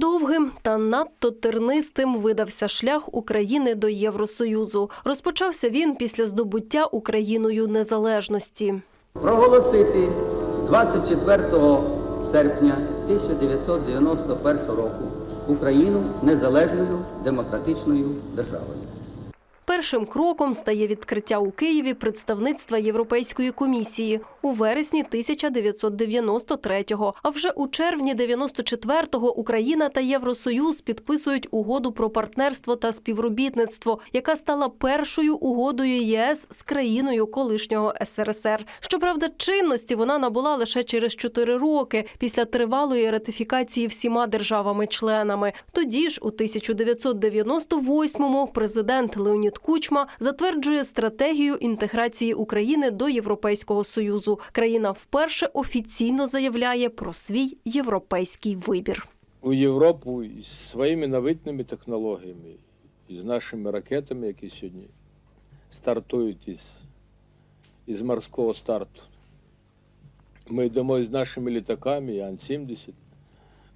Довгим та надто тернистим видався шлях України до Євросоюзу. Розпочався він після здобуття Україною незалежності. проголосити 24 серпня 1991 року Україну незалежною демократичною державою. Першим кроком стає відкриття у Києві представництва Європейської комісії у вересні 1993-го. А вже у червні 94-го Україна та Євросоюз підписують угоду про партнерство та співробітництво, яка стала першою угодою ЄС з країною колишнього СРСР. Щоправда, чинності вона набула лише через 4 роки після тривалої ратифікації всіма державами-членами. Тоді ж, у 1998-му, президент Леонід Кучма затверджує стратегію інтеграції України до Європейського союзу. Країна вперше офіційно заявляє про свій європейський вибір. у Європу із своїми новітніми технологіями, із нашими ракетами, які сьогодні стартують із, із морського старту. Ми йдемо з нашими літаками Ан-70,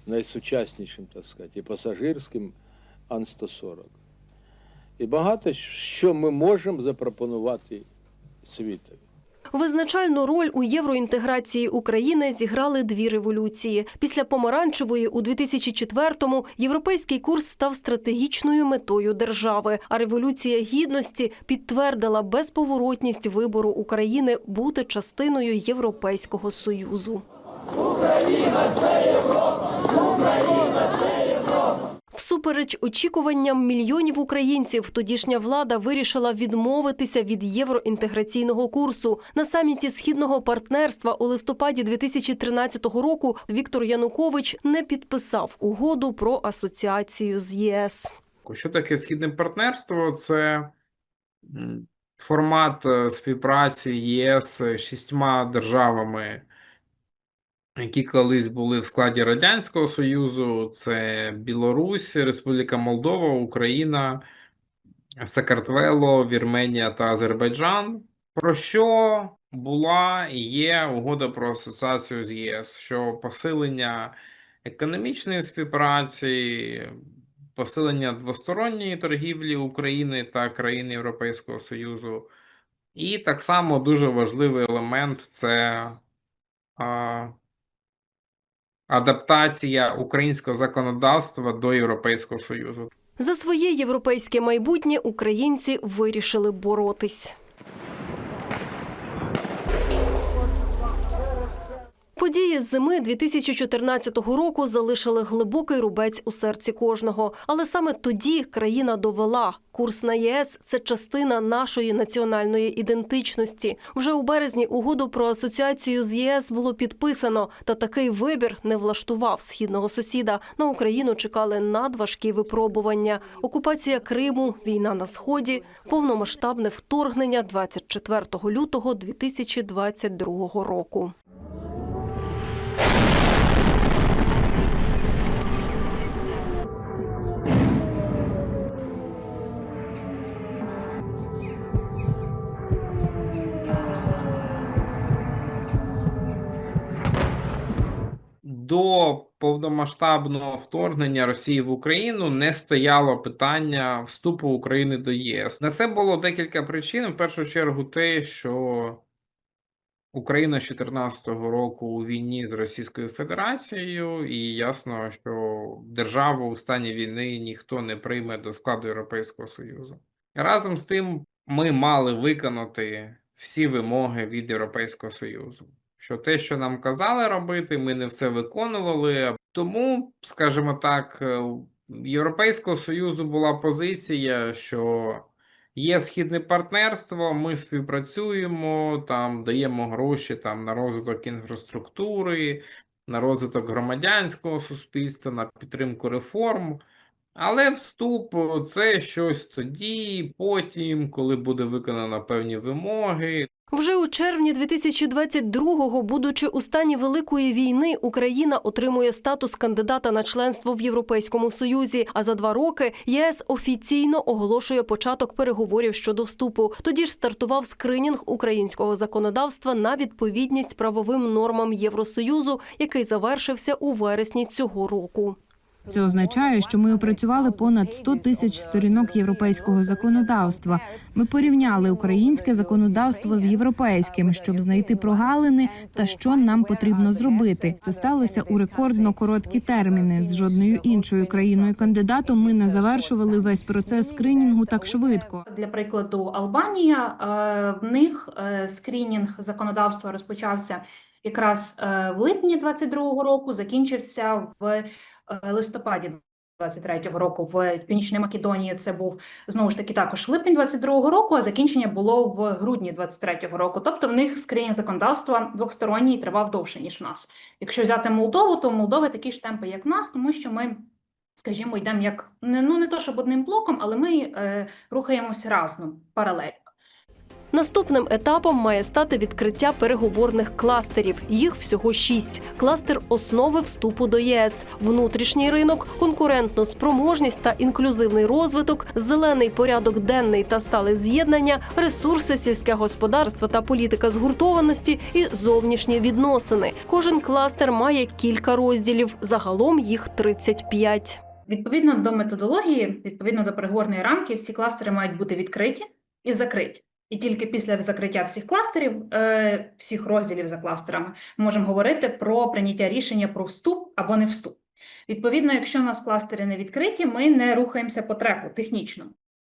найсучаснішим, так сказати, і пасажирським Ан-140. І багато що ми можемо запропонувати світові. Визначальну роль у євроінтеграції України зіграли дві революції. Після помаранчевої у 2004-му європейський курс став стратегічною метою держави. А революція гідності підтвердила безповоротність вибору України бути частиною Європейського союзу. Всупереч очікуванням мільйонів українців, тодішня влада вирішила відмовитися від євроінтеграційного курсу. На саміті східного партнерства у листопаді 2013 року Віктор Янукович не підписав угоду про асоціацію з ЄС. Що таке східне партнерство? Це формат е, співпраці ЄС з шістьма державами, які колись були в складі Радянського Союзу. Це Білорусь, Республіка Молдова, Україна, Сакартвело, Вірменія та Азербайджан. Про що була і є угода про асоціацію з ЄС, що посилення економічної співпраці, посилення двосторонньої торгівлі України та країн Європейського Союзу. І так само дуже важливий елемент це адаптація українського законодавства до Європейського Союзу. За своє європейське майбутнє українці вирішили боротись. Події зими 2014 року залишили глибокий рубець у серці кожного. Але саме тоді країна довела курс на ЄС це частина нашої національної ідентичності. Вже у березні угоду про асоціацію з ЄС було підписано, та такий вибір не влаштував східного сусіда. На Україну чекали надважкі випробування: окупація Криму, війна на сході, повномасштабне вторгнення 24 лютого 2022 року. До повномасштабного вторгнення Росії в Україну не стояло питання вступу України до ЄС. На це було декілька причин. В першу чергу, те, що Україна з 2014 року у війні з Російською Федерацією, і ясно, що державу у стані війни ніхто не прийме до складу Європейського Союзу. Разом з тим, ми мали виконати всі вимоги від Європейського Союзу. Що те, що нам казали робити, ми не все виконували. Тому, скажімо так, е, Європейського Союзу була позиція, що є східне партнерство, ми співпрацюємо, там даємо гроші там на розвиток інфраструктури, на розвиток громадянського суспільства, на підтримку реформ. Але вступ це щось тоді, потім, коли буде виконано певні вимоги. Вже у червні 2022-го, будучи у стані великої війни, Україна отримує статус кандидата на членство в Європейському Союзі. А за два роки ЄС офіційно оголошує початок переговорів щодо вступу. Тоді ж стартував скринінг українського законодавства на відповідність правовим нормам Євросоюзу, який завершився у вересні цього року. Це означає, що ми опрацювали понад 100 тисяч сторінок європейського законодавства. Ми порівняли українське законодавство з європейським, щоб знайти прогалини та що нам потрібно зробити. Це сталося у рекордно короткі терміни. З жодною іншою країною кандидатом ми не завершували весь процес скринінгу так швидко. Для прикладу, Албанія е, в них е, скринінг законодавства розпочався якраз е, в липні 22-го року, закінчився в листопаді 23-го року. В Північній Македонії це був знову ж таки також липень 22-го року, а закінчення було в грудні 23-го року. Тобто в них скринінг законодавства двосторонній тривав довше ніж в нас. Якщо взяти Молдову, то Молдови такі ж темпи, як в нас, тому що ми. Скажімо, йдемо як не ну не то, щоб одним блоком, але ми е, рухаємося разом паралельно. Наступним етапом має стати відкриття переговорних кластерів. Їх всього шість. Кластер основи вступу до ЄС, внутрішній ринок, конкурентну спроможність та інклюзивний розвиток, зелений порядок денний та стале з'єднання, ресурси, сільське господарство та політика згуртованості і зовнішні відносини. Кожен кластер має кілька розділів. Загалом їх 35. Відповідно до методології, відповідно до переговорної рамки, всі кластери мають бути відкриті і закриті. І тільки після закриття всіх кластерів, е, всіх розділів за кластерами, ми можемо говорити про прийняття рішення про вступ або не вступ. Відповідно, якщо у нас кластери не відкриті, ми не рухаємося по треку технічно.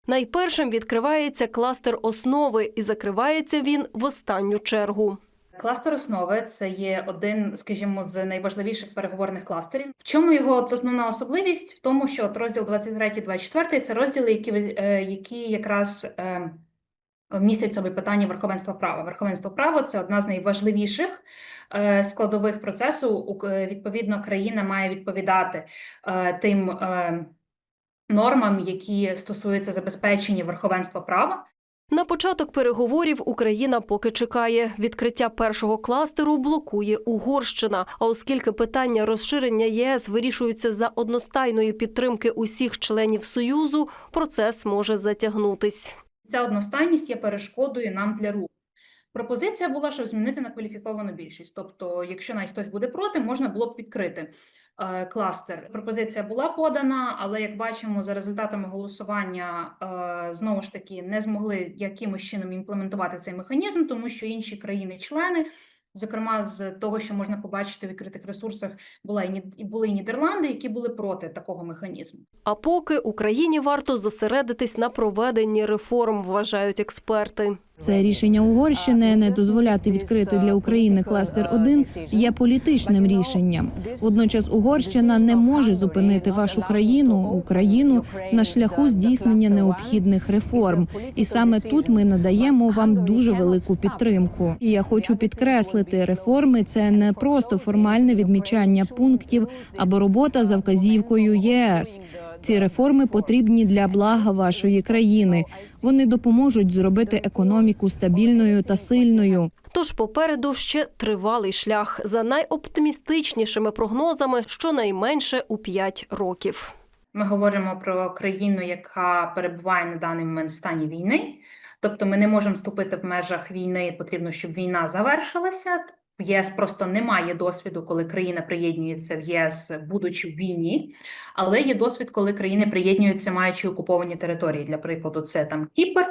Найпершим відкривається кластер основи і закривається він в останню чергу. Кластер основи це є один, скажімо, з найважливіших переговорних кластерів. В чому його основна особливість? В тому, що от розділ 23-24 – це розділи, які, е, які якраз е, містять собі питання верховенства права. Верховенство права це одна з найважливіших е, складових процесу. Е, Відповідно, країна має відповідати е, тим е, нормам, які стосуються забезпечення верховенства права. На початок переговорів Україна поки чекає. Відкриття першого кластеру блокує Угорщина. А оскільки питання розширення ЄС вирішуються за одностайної підтримки усіх членів союзу, процес може затягнутись. Ця одностайність є перешкодою нам для руху. Пропозиція була, щоб змінити на кваліфіковану більшість. Тобто, якщо навіть хтось буде проти, можна було б відкрити е, кластер. Пропозиція була подана, але як бачимо, за результатами голосування е, знову ж таки не змогли якимось чином імплементувати цей механізм, тому що інші країни-члени, зокрема з того, що можна побачити в відкритих ресурсах, була і були і Нідерланди, які були проти такого механізму. А поки Україні варто зосередитись на проведенні реформ, вважають експерти. Це рішення Угорщини не дозволяти відкрити для України кластер 1 є політичним рішенням. Водночас Угорщина не може зупинити вашу країну, Україну на шляху здійснення необхідних реформ. І саме тут ми надаємо вам дуже велику підтримку. І я хочу підкреслити, реформи це не просто формальне відмічання пунктів або робота за вказівкою ЄС. Ці реформи потрібні для блага вашої країни. Вони допоможуть зробити економіку стабільною та сильною. Тож попереду ще тривалий шлях за найоптимістичнішими прогнозами, щонайменше у 5 років. Ми говоримо про країну, яка перебуває на даний момент в стані війни. Тобто ми не можемо вступити в межах війни, потрібно, щоб війна завершилася. В ЄС просто немає досвіду, коли країна приєднується в ЄС, будучи в війні, але є досвід, коли країни приєднуються, маючи окуповані території. Для прикладу, це там Кіпр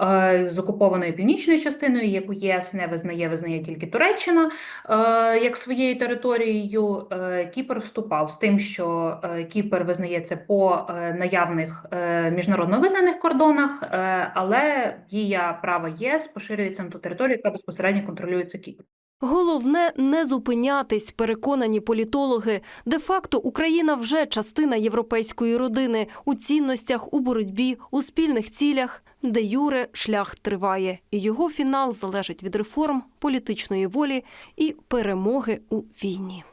е, з окупованою північною частиною, яку ЄС не визнає, визнає тільки Туреччина е, як своєю територією. Е, Кіпр вступав з тим, що е, Кіпр визнається по е, наявних е, міжнародно визнаних кордонах, е, але дія права ЄС поширюється на ту територію, яка безпосередньо контролюється Кіпр. Головне не зупинятись, переконані політологи. Де-факто Україна вже частина європейської родини у цінностях, у боротьбі, у спільних цілях. Де юре шлях триває, і його фінал залежить від реформ, політичної волі і перемоги у війні.